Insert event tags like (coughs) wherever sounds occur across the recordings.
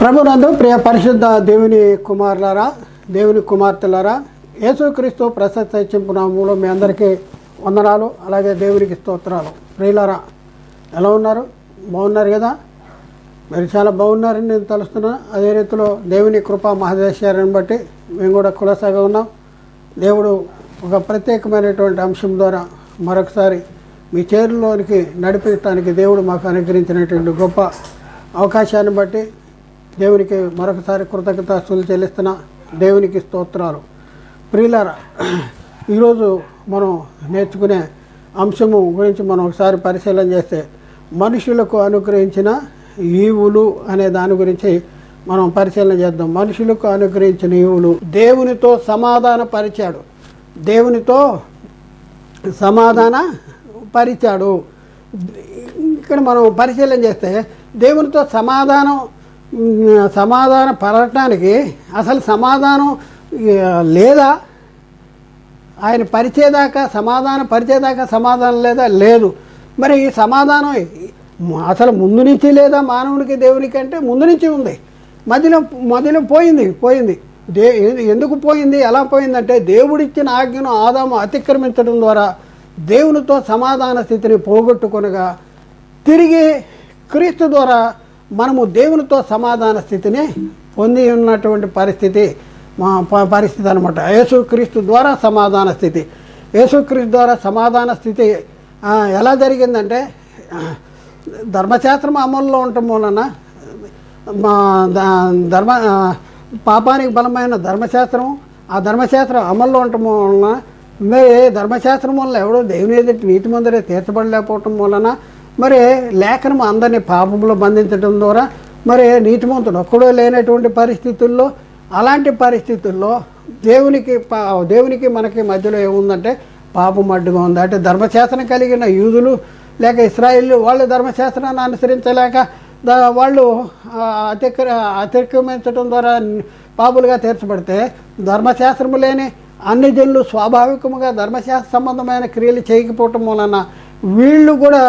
ప్రభునందు ప్రియ పరిశుద్ధ దేవుని కుమారులారా దేవుని కుమార్తెలారా యేసుక్రీస్తు ప్రశస్త చెంపునామంలో మీ అందరికీ వందనాలు అలాగే దేవునికి స్తోత్రాలు. ప్రియులారా ఎలా ఉన్నారు? బాగున్నారు కదా? మీరు చాలా బాగున్నారని నేను తెలుస్తున్నాను. అదే రీతిలో దేవుని కృపా మహదేశ్వరాన్ని బట్టి మేము కూడా కులసాగా ఉన్నాం. దేవుడు ఒక ప్రత్యేకమైనటువంటి అంశం ద్వారా మరొకసారి మీ చేరులోనికి నడిపించడానికి దేవుడు మాకు అనుగ్రహించినటువంటి గొప్ప అవకాశాన్ని బట్టి దేవునికి మరొకసారి కృతజ్ఞతాస్తులు చెల్లిస్తున్న దేవునికి స్తోత్రాలు. ప్రియులర ఈరోజు మనం నేర్చుకునే అంశము గురించి మనం ఒకసారి పరిశీలన చేస్తే మనుషులకు అనుగ్రహించిన ఈవులు అనే దాని గురించి మనం పరిశీలన చేద్దాం. మనుషులకు అనుగ్రహించిన ఈవులు దేవునితో సమాధాన పరిచాడు దేవునితో సమాధాన పరిచాడు ఇక్కడ మనం పరిశీలన చేస్తే దేవునితో సమాధానం సమాధానం పడటానికి అసలు సమాధానం లేదా? ఆయన పరిచేదాకా సమాధానం పరిచేదాకా సమాధానం లేదా? లేదు. మరి ఈ సమాధానం అసలు ముందు నుంచి లేదా? మానవునికి దేవునికి అంటే ముందు నుంచి ఉంది. మధ్యలో మధ్యలో పోయింది పోయింది. దే ఎందుకు పోయింది? ఎలా పోయిందంటే దేవుడిచ్చిన ఆజ్ఞను ఆదాము అతిక్రమించడం ద్వారా దేవునితో సమాధాన స్థితిని పోగొట్టుకొనగా తిరిగి క్రీస్తు ద్వారా మనము దేవునితో సమాధాన స్థితిని పొంది ఉన్నటువంటి పరిస్థితి మా పరిస్థితి అనమాట యేసుక్రీస్తు ద్వారా సమాధాన స్థితి. యేసుక్రీస్తు ద్వారా సమాధాన స్థితి ఎలా జరిగిందంటే ధర్మశాస్త్రం అమల్లో ఉండటం వలన ధర్మ పాపానికి బలమైన ధర్మశాస్త్రం ఆ ధర్మశాస్త్రం అమల్లో ఉండటం వలన మరి ధర్మశాస్త్రం వల్ల ఎవడో దేవుని ఎదుటి నీతి మందరే తీర్చబడలేకపోవటం వలన మరి లేఖనం అందరినీ పాపంలో బంధించడం ద్వారా మరి నీతిమంతుడు ఒక్కడో లేనటువంటి పరిస్థితుల్లో అలాంటి పరిస్థితుల్లో దేవునికి పా- దేవునికి మనకి మధ్యలో ఏముందంటే పాపం అడ్డుగా ఉంది. అంటే ధర్మశాస్త్రం కలిగిన యూదులు లేక ఇస్రాయిల్ వాళ్ళు ధర్మశాస్త్రాన్ని అనుసరించలేక వాళ్ళు ఆ, అతిక్ర అతిక్రమించడం ద్వారా పాపులుగా తీర్చబడితే ధర్మశాస్త్రము లేని అన్ని జనులు స్వాభావికముగా ధర్మశాస్త్ర సంబంధమైన క్రియలు చేయకపోవటం వలన వీళ్ళు కూడా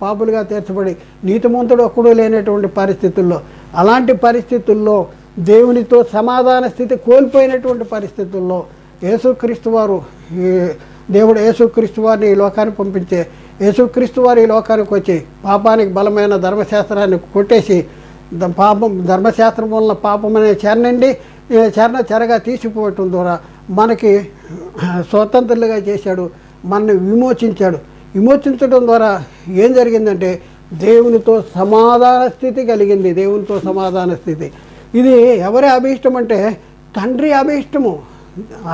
పాపులుగా తీర్చబడి నీతిమంతుడు ఒక్కడు లేనటువంటి పరిస్థితుల్లో అలాంటి పరిస్థితుల్లో దేవునితో సమాధాన స్థితి కోల్పోయినటువంటి పరిస్థితుల్లో యేసుక్రీస్తు వారు ఈ దేవుడు యేసుక్రీస్తు వారిని ఈ లోకానికి పంపించే యేసుక్రీస్తు వారు ఈ లోకానికి వచ్చి పాపానికి బలమైన ధర్మశాస్త్రాన్ని కొట్టేసి పాపం ధర్మశాస్త్రం వలన పాపం అనే చరణండి ఈ చెరగా తీసిపోవటం ద్వారా మనకి స్వతంత్రులుగా చేశాడు మనని విమోచించాడు. విమోచించడం ద్వారా ఏం జరిగిందంటే దేవునితో సమాధాన స్థితి కలిగింది దేవునితో సమాధాన స్థితి. ఇది ఎవరి అభీష్టం అంటే తండ్రి అభీష్టము.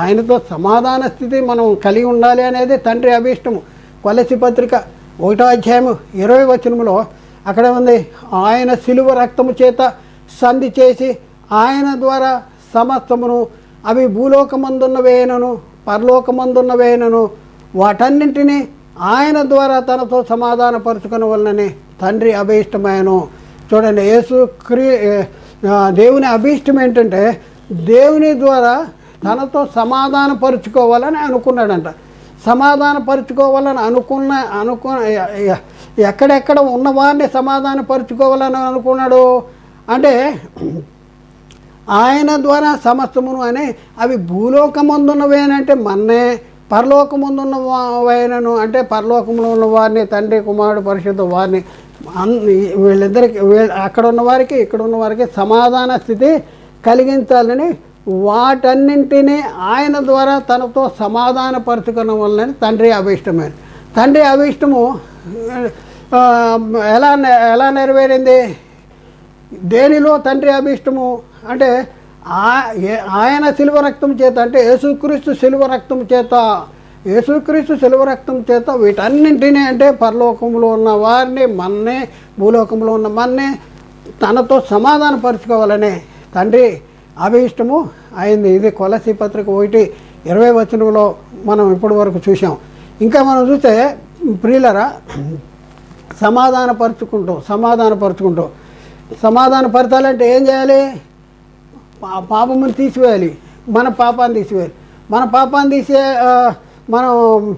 ఆయనతో సమాధాన స్థితి మనం కలిగి ఉండాలి అనేది తండ్రి అభీష్టము. కొలసి పత్రిక ఒకటో అధ్యాయము ఇరవై వచనములో అక్కడ ఉంది ఆయన సిలువ రక్తము చేత సంధి చేసి ఆయన ద్వారా సమస్తమును అవి భూలోకమందున్నవేనను పరలోకమందున్నవేనను వాటన్నింటినీ ఆయన ద్వారా తనతో సమాధానపరుచుకుని వలననే తండ్రి అభీష్టమాయను చూడండి యేసు క్రీ దేవుని అభీష్టం ఏంటంటే దేవుని ద్వారా తనతో సమాధానపరుచుకోవాలని అనుకున్నాడంట. సమాధానపరుచుకోవాలని అనుకున్న అనుకున్న ఎ- ఎక్కడెక్కడ ఉన్నవారిని సమాధానపరుచుకోవాలని అనుకున్నాడు. అంటే ఆయన ద్వారా సమస్తమును అని అవి భూలోకమందున్నవేనంటే మన్నే పరలోకముందున్న వైనను అంటే పరలోకంలో ఉన్న వారిని తండ్రి కుమారుడు పరిశుద్ధ వారిని వీళ్ళిద్దరికి అక్కడ ఉన్న వారికి ఇక్కడ ఉన్న వారికి సమాధాన స్థితి కలిగించాలని వాటన్నింటినీ ఆయన ద్వారా తనతో సమాధానపరచుకున్న వల్లని తండ్రి అభిష్టమైన తండ్రి అభిష్టము ఎలా ఎలా నెరవేరింది? దేనిలో తండ్రి అభిష్టము? అంటే ఆయన శిలువ రక్తం చేత అంటే యేసుక్రీస్తు శిలువ రక్తం చేత యేసుక్రీస్తు శిలువ రక్తం చేత వీటన్నింటినీ అంటే పరలోకంలో ఉన్న వారిని మన్నే భూలోకంలో ఉన్న మన్నే తనతో సమాధానపరచుకోవాలని తండ్రి అభీష్టము అయింది. ఇది కొలసి పత్రిక ఒకటి ఇరవై వచనంలో మనం ఇప్పటి వరకు చూసాం ఇంకా మనం చూస్తే ప్రియులరా సమాధానపరుచుకుంటూ సమాధానపరుచుకుంటూ సమాధానపరచాలంటే ఏం చేయాలి? పాపమును తీసివేయాలి. మన పాపాన్ని తీసివేయాలి. మన పాపాన్ని తీసే మనం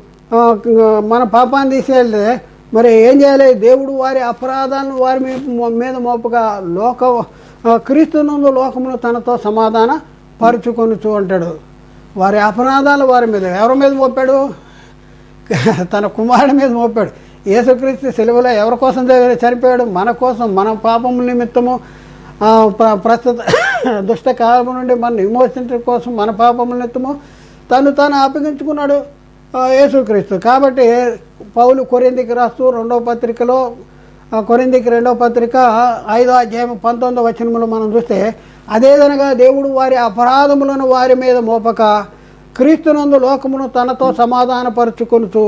మన పాపాన్ని తీసేయాలి మరి ఏం చేయాలి? దేవుడు వారి అపరాధాలను వారి మీ- మీద మోపగా లోక ఆ, క్రీస్తునందు లోకమును తనతో సమాధాన పరుచుకొనుచు అంటాడు. వారి అపరాధాలు వారి మీద ఎవరి మీద మోపాడు? తన కుమారుడి మీద మోపాడు. యేసుక్రీస్తు సెలవులో ఎవరి కోసం చనిపోయాడు? మన కోసం మన పాపం నిమిత్తము ప్రస్తుత (coughs) దుష్ట నుండి మన విమోచించడం కోసం మన పాపం నిమిత్తము తను తాను అప్పగించుకున్నాడు యేసుక్రీస్తు. కాబట్టి పౌలు కొరిందికి రాస్తూ రెండవ పత్రికలో కొరిందికి రెండవ పత్రిక ఐదో అధ్యాయం పంతొమ్మిదో వచనములో మనం చూస్తే అదేదనగా దేవుడు వారి అపరాధములను వారి మీద మోపక క్రీస్తునందు లోకమును తనతో సమాధానపరుచుకొనుచు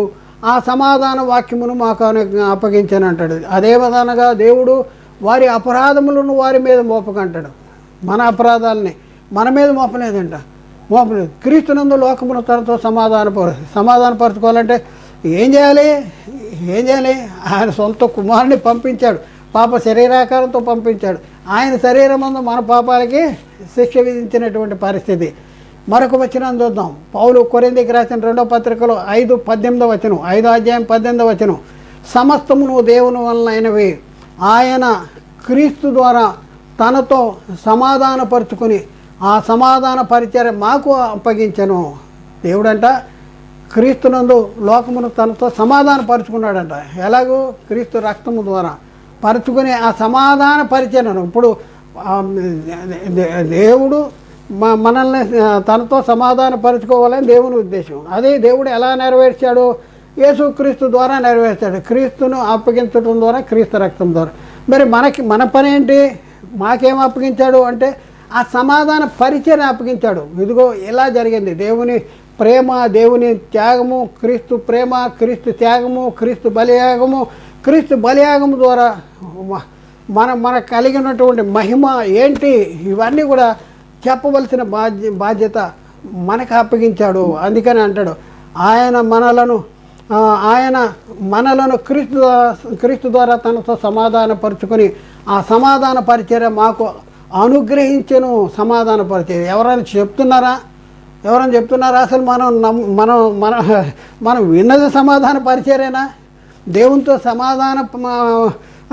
ఆ సమాధాన వాక్యమును మాకు అను- అప్పగించాను అంటాడు. అదే విధానగా దేవుడు వారి అపరాధములను వారి మీద మోపకంటాడు. మన అపరాధాలని మన మీద మోపలేదంట. మోపలేదు. క్రీస్తునందు లోకమును తనతో సమాధానపరు సమాధానపరచుకోవాలంటే ఏం చేయాలి? ఏం చేయాలి? ఆయన సొంత కుమారుని పంపించాడు. పాప శరీరాకారంతో పంపించాడు. ఆయన శరీరం ముందు మన పాపాలకి శిక్ష విధించినటువంటి పరిస్థితి. మరొక వచనం చూద్దాం. పౌలు కొరిందికి రాసిన రెండో పత్రికలో ఐదు పద్దెనిమిదో వచనం ఐదో అధ్యాయం పద్దెనిమిదో వచనం. సమస్తమును దేవుని వలన అయినవి. ఆయన క్రీస్తు ద్వారా తనతో సమాధానపరుచుకుని ఆ సమాధాన పరిచయం మాకు అప్పగించను. దేవుడంట క్రీస్తునందు లోకమును తనతో సమాధాన పరుచుకున్నాడంట ఎలాగో క్రీస్తు రక్తము ద్వారా పరుచుకుని ఆ సమాధాన పరిచయను ఇప్పుడు దేవుడు మనల్ని తనతో సమాధాన పరుచుకోవాలని దేవుని ఉద్దేశం. అదే దేవుడు ఎలా నెరవేర్చాడు? యేసుక్రీస్తు ద్వారా నెరవేర్చాడు. క్రీస్తును అప్పగించడం ద్వారా క్రీస్తు రక్తం ద్వారా. మరి మనకి మన పని ఏంటి? మాకేం అప్పగించాడు అంటే ఆ సమాధాన పరిచయం అప్పగించాడు. ఇదిగో ఇలా జరిగింది. దేవుని ప్రేమ దేవుని త్యాగము క్రీస్తు ప్రేమ క్రీస్తు త్యాగము క్రీస్తు బలియాగము క్రీస్తు బలియాగము ద్వారా మ- మన మనకు కలిగినటువంటి మహిమ ఏంటి? ఇవన్నీ కూడా చెప్పవలసిన బాధ్య బాధ్యత మనకు అప్పగించాడు. అందుకని అంటాడు ఆయన మనలను ఆయన మనలను క్రీస్తు క్రీస్తు ద్వారా తనతో సమాధానపరుచుకొని ఆ సమాధాన పరిచర్య మాకు అనుగ్రహించను సమాధాన పరిచర్య ఎవరైనా చెప్తున్నారా? ఎవరైనా చెప్తున్నారా? అసలు మనం మనం మన మనం విన్నది సమాధాన పరిచర్యనా దేవునితో సమాధాన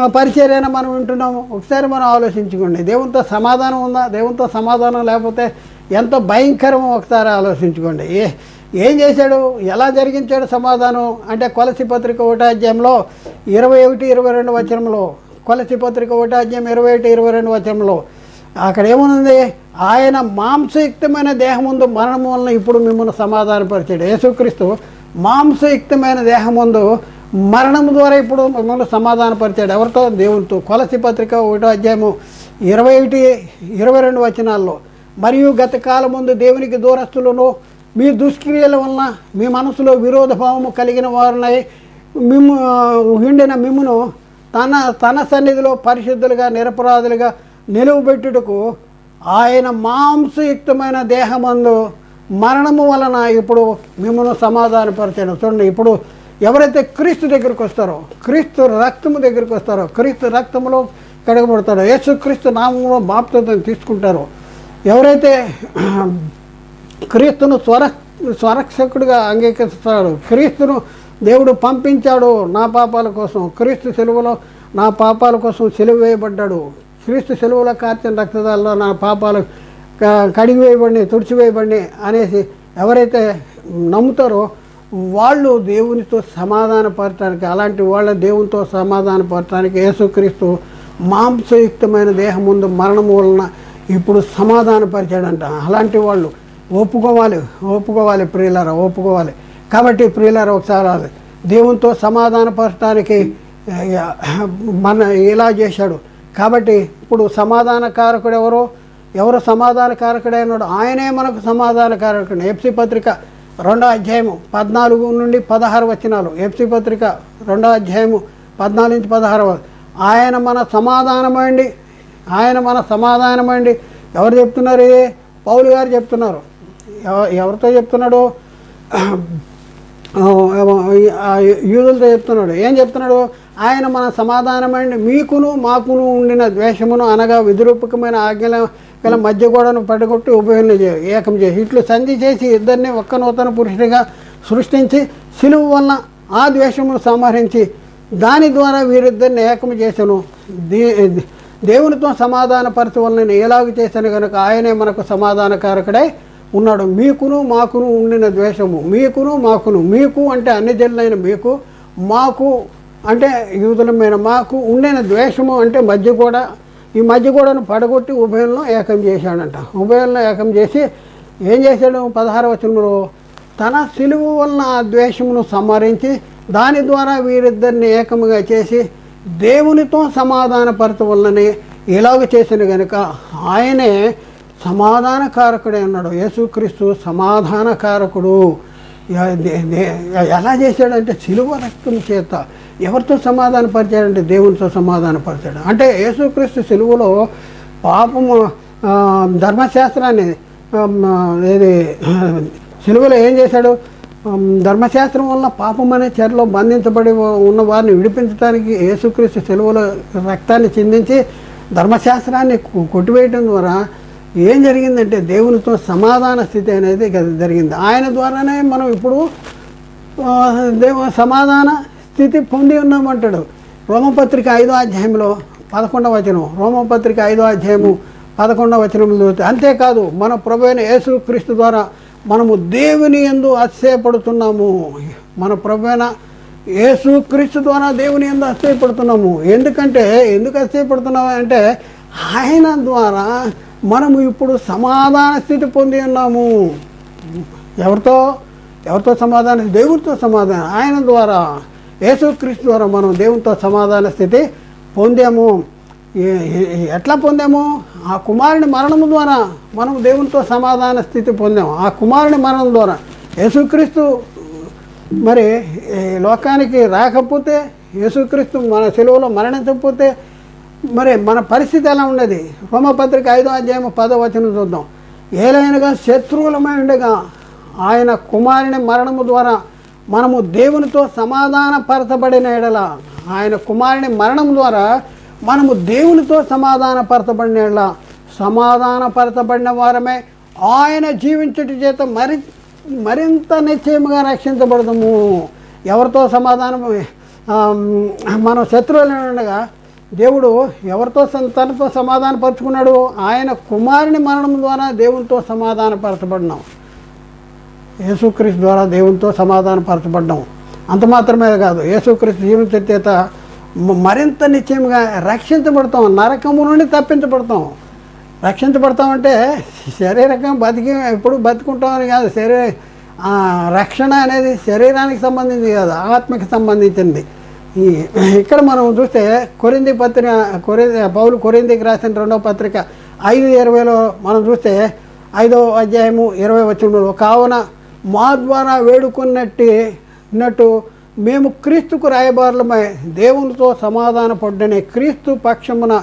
పరిచర్యన మనం వింటున్నాము? ఒకసారి మనం ఆలోచించుకోండి. దేవునితో సమాధానం ఉందా? దేవునితో సమాధానం లేకపోతే ఎంతో భయంకరమో ఒకసారి ఆలోచించుకోండి. ఏ ఏం చేశాడు? ఎలా జరిగించాడు సమాధానం? అంటే కొలసి పత్రిక ఓటాధ్యాయంలో ఇరవై ఒకటి ఇరవై రెండు వచనంలో కొలసి పత్రిక ఓటాధ్యాయం ఇరవై ఒకటి ఇరవై రెండు వచనంలో అక్కడ ఏముంది? ఆయన మాంసయుక్తమైన దేహం ముందు మరణం వలన ఇప్పుడు మిమ్మల్ని సమాధానపరిచాడు. యేసుక్రీస్తు మాంసయుక్తమైన దేహం ముందు మరణం ద్వారా ఇప్పుడు మిమ్మల్ని సమాధానపరిచాడు. ఎవరితో? దేవునితో. కొలసి పత్రిక ఒకటో అధ్యాయము ఇరవై ఒకటి ఇరవై రెండు వచనాల్లో మరియు గత కాలం ముందు దేవునికి దూరస్తులను మీ దుష్క్రియల వలన మీ మనసులో విరోధ భావము కలిగిన వారినై మిమ్ము ఉండిన మిమ్మును తన తన సన్నిధిలో పరిశుద్ధులుగా నిరపరాధులుగా నిలువబెట్టుటకు ఆయన మాంసయుక్తమైన దేహమందు మరణము వలన ఇప్పుడు మిమ్మల్ని సమాధానపరిచాడు చూడండి ఇప్పుడు ఎవరైతే క్రీస్తు దగ్గరికి వస్తారో క్రీస్తు రక్తము దగ్గరికి వస్తారో క్రీస్తు రక్తములో కడగబడతారో యేసు క్రీస్తు నామంలో బాప్తను తీసుకుంటారో ఎవరైతే క్రీస్తును స్వర స్వరక్షకుడిగా అంగీకరిస్తాడు క్రీస్తును దేవుడు పంపించాడు నా పాపాల కోసం. క్రీస్తు సెలవులో నా పాపాల కోసం సెలవు వేయబడ్డాడు. క్రీస్తు సెలవులో కార్చిన రక్తదాల్లో నా పాపాలు క- కడిగివేయబడి తుడిచివేయబడి అనేసి ఎవరైతే నమ్ముతారో వాళ్ళు దేవునితో సమాధానపడటానికి అలాంటి వాళ్ళ దేవునితో సమాధానపడటానికి యేసుక్రీస్తు మాంసయుక్తమైన దేహం ముందు మరణం వలన ఇప్పుడు సమాధానపరిచాడంట. అలాంటి వాళ్ళు ఒప్పుకోవాలి ఒప్పుకోవాలి ప్రియులారా ఒప్పుకోవాలి. కాబట్టి ప్రియులారా ఒకసారి దేవునితో సమాధానపరచడానికి మన ఇలా చేశాడు. కాబట్టి ఇప్పుడు సమాధానకారకుడు ఎవరు? ఎవరు సమాధానకారకుడైనాడు ఆయనే మనకు సమాధానకారకుడు. ఎఫ్సి పత్రిక రెండో అధ్యాయము పద్నాలుగు నుండి పదహారు వచనాలు. ఎఫ్సి పత్రిక రెండో అధ్యాయము పద్నాలుగు నుంచి పదహారు ఆయన మన సమాధానమండి ఆయన మన సమాధానమండి ఎవరు చెప్తున్నారు ఇది? పౌలు గారు చెప్తున్నారు. ఎవరితో చెప్తున్నాడు? యూదులతో చెప్తున్నాడు. ఏం చెప్తున్నాడు? ఆయన మన సమాధానమైన మీకును మాకును ఉండిన ద్వేషమును అనగా విద్రూపకమైన ఆజ్ఞల గల మధ్య గోడను పడగొట్టి ఉపయోగం ఏకం చేసి ఇట్లు సంధి చేసి ఇద్దరిని ఒక్క నూతన పురుషుడిగా సృష్టించి సిలువు వలన ఆ ద్వేషమును సంహరించి దాని ద్వారా వీరిద్దరిని ఏకం చేసను. దే దేవునితో సమాధానపరచవలని ఎలాగ చేశాను కనుక ఆయనే మనకు సమాధానకారకుడై ఉన్నాడు. మీకును మాకును ఉండిన ద్వేషము. మీకును మాకును. మీకు అంటే అన్ని జనులైన మీకు మాకు అంటే యూదులమైన మాకు ఉండిన ద్వేషము అంటే మధ్య కూడా ఈ మధ్య కూడాను పడగొట్టి ఉభయంలో ఏకం చేశాడంట. ఉభయంలో ఏకం చేసి ఏం చేశాడు? పదహార వచనంలో తన సిలువు వలన ఆ ద్వేషమును సంహరించి దాని ద్వారా వీరిద్దరిని ఏకముగా చేసి దేవునితో సమాధానపరచవల్లని ఎలాగ చేసిన గనుక ఆయనే సమాధానకారకుడే అన్నాడు యేసుక్రీస్తు సమాధానకారకుడు. ఎలా చేశాడంటే సిలువ రక్తం చేత ఎవరితో సమాధానపరిచాడంటే దేవునితో సమాధానపరిచాడు. అంటే యేసుక్రీస్తు సిలువలో పాపము ధర్మశాస్త్రాన్ని ఏది సిలువలో ఏం చేశాడు? ధర్మశాస్త్రం వల్ల పాపం అనే చెరలో బంధించబడి ఉన్న వారిని విడిపించడానికి యేసుక్రీస్తు సిలువలో రక్తాన్ని చిందించి ధర్మశాస్త్రాన్ని కొట్టివేయటం కొట్టివేయడం ద్వారా ఏం జరిగిందంటే దేవునితో సమాధాన స్థితి అనేది జరిగింది. ఆయన ద్వారానే మనం ఇప్పుడు దేవు సమాధాన స్థితి పొంది ఉన్నామంటాడు రోమపత్రిక ఐదో అధ్యాయంలో పదకొండవ వచనం రోమపత్రిక ఐదో అధ్యాయము పదకొండవ వచనంలో చదివితే, అంతేకాదు మన ప్రభు అయిన యేసుక్రీస్తు ద్వారా మనము దేవుని ఎందు అతిశయపడుతున్నాము మన ప్రభు అయిన యేసుక్రీస్తు ద్వారా దేవుని ఎందు అతిశయపడుతున్నాము ఎందుకంటే ఎందుకు అతిశయపడుతున్నాము అంటే ఆయన ద్వారా మనము ఇప్పుడు సమాధాన స్థితి పొంది ఉన్నాము. ఎవరితో? ఎవరితో సమాధానం? దేవునితో సమాధానం. ఆయన ద్వారా యేసుక్రీస్తు ద్వారా మనం దేవునితో సమాధాన స్థితి పొందాము. ఎట్లా పొందాము? ఆ కుమారుని మరణము ద్వారా మనం దేవునితో సమాధాన స్థితి పొందాము. ఆ కుమారుని మరణం ద్వారా. యేసుక్రీస్తు మరి లోకానికి రాకపోతే యేసుక్రీస్తు మన సెలవులో మరణించకపోతే మరి మన పరిస్థితి ఎలా ఉండేది? రోమపత్రిక ఐదో అధ్యాయం పదో వచనం చూద్దాం. ఏలైనగా శత్రువులమై ఉండగా ఆయన కుమారుని మరణము ద్వారా మనము దేవునితో సమాధానపరచబడిన ఎడల ఆయన కుమారుని మరణం ద్వారా మనము దేవునితో సమాధానపరచబడిన ఎడల సమాధానపరచబడిన వారమే ఆయన జీవించుట చేత మరి మరింత నిశ్చయముగా రక్షించబడతాము ఎవరితో సమాధానం మనం శత్రువులు ఉండగా దేవుడు ఎవరితో తనతో తనతో సమాధానపరుచుకున్నాడు ఆయన కుమారుని మరణం ద్వారా దేవునితో సమాధానపరచబడినాం. యేసుక్రీస్తు ద్వారా దేవునితో సమాధానపరచబడ్డాం. అంత మాత్రమే కాదు యేసుక్రీస్తు జీవిత చేత మరింత నిశ్చయంగా రక్షించబడతాం నరకము నుండి తప్పించబడతాం. రక్షించబడతామంటే శరీరకం బతికి ఎప్పుడు బతుకుంటామని కాదు శరీర రక్షణ అనేది శరీరానికి సంబంధించి కాదు ఆత్మకి సంబంధించింది. ఈ ఇక్కడ మనం చూస్తే కొరింది పత్రిక కొరి పౌలు కొరిందికి రాసిన రెండవ పత్రిక ఐదు ఇరవైలో మనం చూస్తే ఐదవ అధ్యాయము ఇరవై వచ్చిన కావున మా ద్వారా వేడుకున్నట్టు ఉన్నట్టు మేము క్రీస్తుకు రాయబారులమై దేవునితో సమాధాన పడ్డనే క్రీస్తు పక్షమున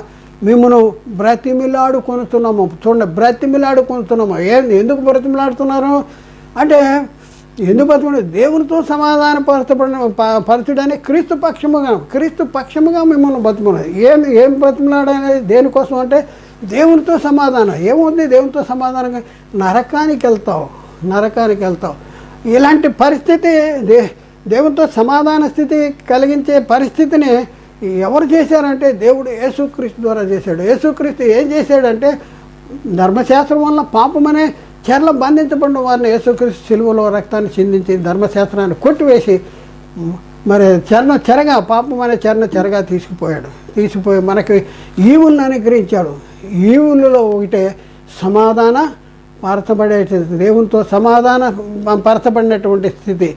మిమ్మను బ్రతిమిలాడు కొనుతున్నాము చూడండి బ్రతిమిలాడు కొనుతున్నాము ఏంది? ఎందుకు బ్రతిమిలాడుతున్నారు? అంటే ఎందుకు బ్రతిమలాడు దేవునితో సమాధాన పరచబడిన ప- పరచుడని క్రీస్తు పక్షముగా క్రీస్తు పక్షముగా మిమ్మల్ని బతుకున్నది ఏం ఏం బ్రతిమలాడనేది దేనికోసం అంటే దేవునితో సమాధానం. ఏముంది దేవునితో సమాధానంగా? నరకానికి వెళ్తావు నరకానికి వెళ్తావు. ఇలాంటి పరిస్థితి దే దేవునితో సమాధాన స్థితి కలిగించే పరిస్థితిని ఎవరు చేశారంటే దేవుడు యేసుక్రీస్తు ద్వారా చేశాడు. యేసుక్రీస్తు ఏం చేశాడంటే ధర్మశాస్త్రం వల్ల పాపమనే చెరల బంధించబడిన వారిని యేసుక్రీస్తు సిలువలో రక్తాన్ని చిందించి ధర్మశాస్త్రాన్ని కొట్టివేసి మరి చరణ చెరగా పాపం అనే చరణ చెరగా తీసుకుపోయాడు. తీసుకుపోయి మనకి ఈవులను అనుగ్రహించాడు. ఈవులలో ఒకటే సమాధాన పరచబడే దేవునితో సమాధాన పరచబడినటువంటి స్థితి.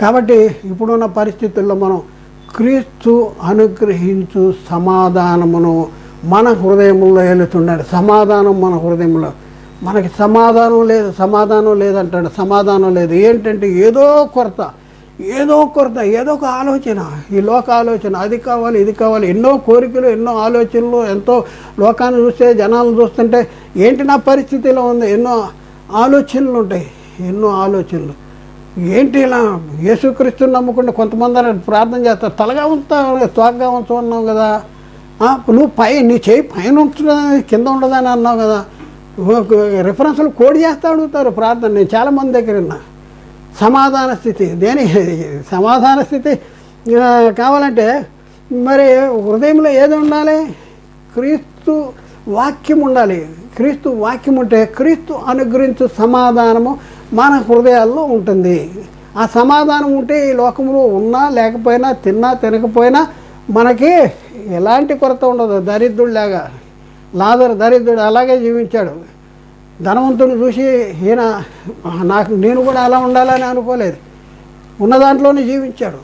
కాబట్టి ఇప్పుడున్న పరిస్థితుల్లో మనం క్రీస్తు అనుగ్రహించు సమాధానమును మన హృదయంలో వెళుతున్నాడు సమాధానం మన హృదయంలో మనకి సమాధానం లేదు సమాధానం లేదంటాడు. సమాధానం లేదు. ఏంటంటే ఏదో కొరత ఏదో కొరత ఏదో ఒక ఆలోచన. ఈ లోక ఆలోచన అది కావాలి ఇది కావాలి. ఎన్నో కోరికలు ఎన్నో ఆలోచనలు ఎంతో లోకాన్ని చూస్తే జనాలను చూస్తుంటే ఏంటి నా పరిస్థితిలో ఉంది? ఎన్నో ఆలోచనలు ఉంటాయి. ఎన్నో ఆలోచనలు. ఏంటి ఇలా యేసుక్రీస్తుని నమ్ముకుంటే కొంతమంది ప్రార్థన చేస్తారు. తలగా ఉంచుతా త్వాగ్గా ఉంచున్నావు కదా. నువ్వు పై నీ చేయి పైన ఉంచుదా కింద ఉండదని అన్నావు కదా. రిఫరెన్స్లు కోడ్ చేస్తూ అడుగుతారు ప్రార్థన. నేను చాలామంది దగ్గర ఉన్నా. సమాధాన స్థితి. దేని (laughs) సమాధాన స్థితి? కావాలంటే మరి హృదయంలో ఏది ఉండాలి? క్రీస్తు వాక్యం ఉండాలి. క్రీస్తు వాక్యం ఉంటే క్రీస్తు అనుగ్రహించు సమాధానము మన హృదయాల్లో ఉంటుంది. ఆ సమాధానం ఉంటే ఈ లోకంలో ఉన్నా లేకపోయినా తిన్నా తినకపోయినా మనకి ఎలాంటి కొరత ఉండదు. దరిద్రుడిలాగా. లాదరు దరిద్రుడు అలాగే జీవించాడు. ధనవంతుని చూసి ఈయన నాకు నేను కూడా అలా ఉండాలని అనుకోలేదు. ఉన్న దాంట్లోనే జీవించాడు.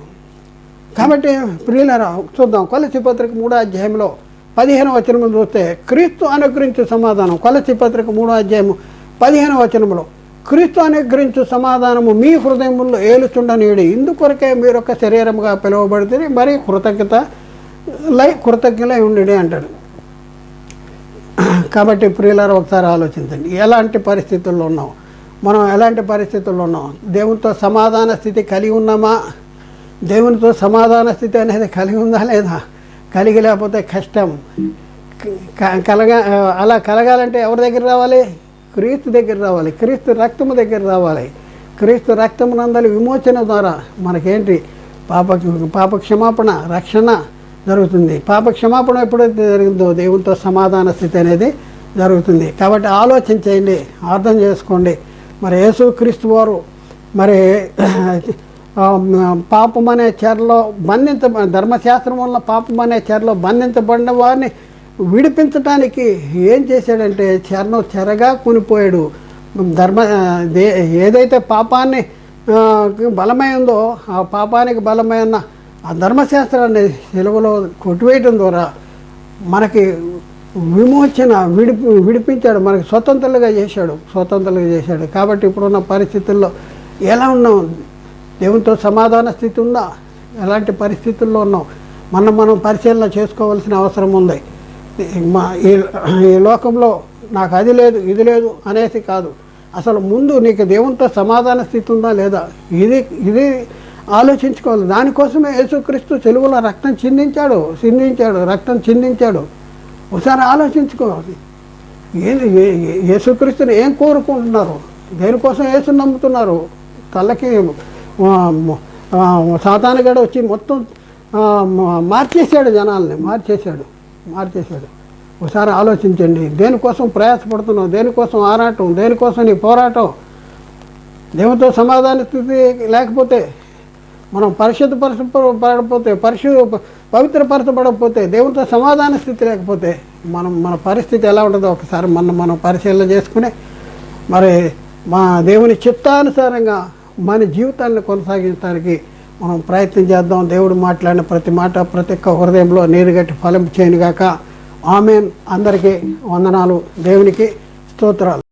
కాబట్టి ప్రియులరా చూద్దాం. కొలసి పత్రిక మూడో అధ్యాయంలో పదిహేను వచనములు చూస్తే క్రీస్తు అనుగ్రహించు సమాధానం. కొలసి పత్రిక మూడో అధ్యాయము పదిహేను వచనములో క్రీస్తు అనుగ్రహించు సమాధానము మీ హృదయముల్లో ఏలుచుండనీయుడి. ఇందుకొరకే మీరు ఒక శరీరముగా పిలువబడితే మరి కృతజ్ఞత లై కృతజ్ఞలై ఉండి అంటాడు. కాబట్టి ప్రియులారా ఒకసారి ఆలోచించండి. ఎలాంటి పరిస్థితుల్లో ఉన్నాం? మనం ఎలాంటి పరిస్థితుల్లో ఉన్నాం? దేవునితో సమాధాన స్థితి కలిగి ఉన్నామా? దేవునితో సమాధాన స్థితి అనేది కలిగి ఉందా లేదా? కలిగి లేకపోతే కష్టం. క- కలగా అలా కలగాలంటే ఎవరి దగ్గర రావాలి? క్రీస్తు దగ్గర రావాలి. క్రీస్తు రక్తము దగ్గర రావాలి. క్రీస్తు రక్తము నందలి విమోచన ద్వారా మనకేంటి? పాప పాప క్షమాపణ రక్షణ జరుగుతుంది. పాప క్షమాపణ ఎప్పుడైతే జరిగిందో దేవునితో సమాధాన స్థితి అనేది జరుగుతుంది. కాబట్టి ఆలోచన చేయండి అర్థం చేసుకోండి. మరి యేసు క్రీస్తు వారు మరి పాపం అనే చెరలో బంధించ ధర్మశాస్త్రం వల్ల పాపం అనే చెరలో బంధించబడిన వారిని విడిపించడానికి ఏం చేశాడంటే చెరను చెరగా కొనిపోయాడు. ధర్మ దే ఏదైతే పాపాన్ని బలమై ఉందో ఆ పాపానికి బలమైన ఆ ధర్మశాస్త్రాన్ని సెలవులో కొట్టివేయడం ద్వారా మనకి విమోచన విడిపి విడిపించాడు మనకి స్వతంత్రులుగా చేశాడు స్వతంత్రులుగా చేశాడు. కాబట్టి ఇప్పుడున్న పరిస్థితుల్లో ఎలా ఉన్నాం? దేవునితో సమాధాన స్థితి ఉందా? ఎలాంటి పరిస్థితుల్లో ఉన్నాం? మనం మనం పరిశీలన చేసుకోవాల్సిన అవసరం ఉంది. మా ఈ ఈ లోకంలో నాకు అది లేదు ఇది లేదు అనేసి కాదు. అసలు ముందు నీకు దేవునితో సమాధాన స్థితి ఉందా లేదా? ఇది ఇది ఆలోచించుకోవాలి. దానికోసమే యేసుక్రీస్తు చెలుగులో రక్తం చిందించాడు చిందించాడు రక్తం చిందించాడు. ఒకసారి ఆలోచించుకోవాలి. ఏది యేసుక్రీస్తుని ఏం కోరుకుంటున్నారు? దేనికోసం యేసు నమ్ముతున్నారు? తలకి సాతానగడ వచ్చి మొత్తం మార్చేశాడు జనాల్ని మార్చేశాడు మార్చేశాడు. ఒకసారి ఆలోచించండి. దేనికోసం ప్రయాసపడుతున్నావు? దేనికోసం ఆరాటం? దేనికోసం నీ పోరాటం? దేవుతో సమాధాన స్థితి లేకపోతే మనం పరిశుద్ధ పరచబడకపోతే పరిశు పవిత్రపరచబడకపోతే దేవునితో సమాధాన స్థితి లేకపోతే మనం మన పరిస్థితి ఎలా ఉంటుందో ఒకసారి మనం మనం పరిశీలన చేసుకుని మరి మా దేవుని చిత్తానుసారంగా మన జీవితాన్ని కొనసాగించడానికి మనం ప్రయత్నం చేద్దాం. దేవుడు మాట్లాడిన ప్రతి మాట ప్రతి ఒక్క హృదయంలో నీరుగట్టి ఫలం చేయనుగాక ఆమెన్. అందరికీ వందనాలు. దేవునికి స్తోత్రాలు.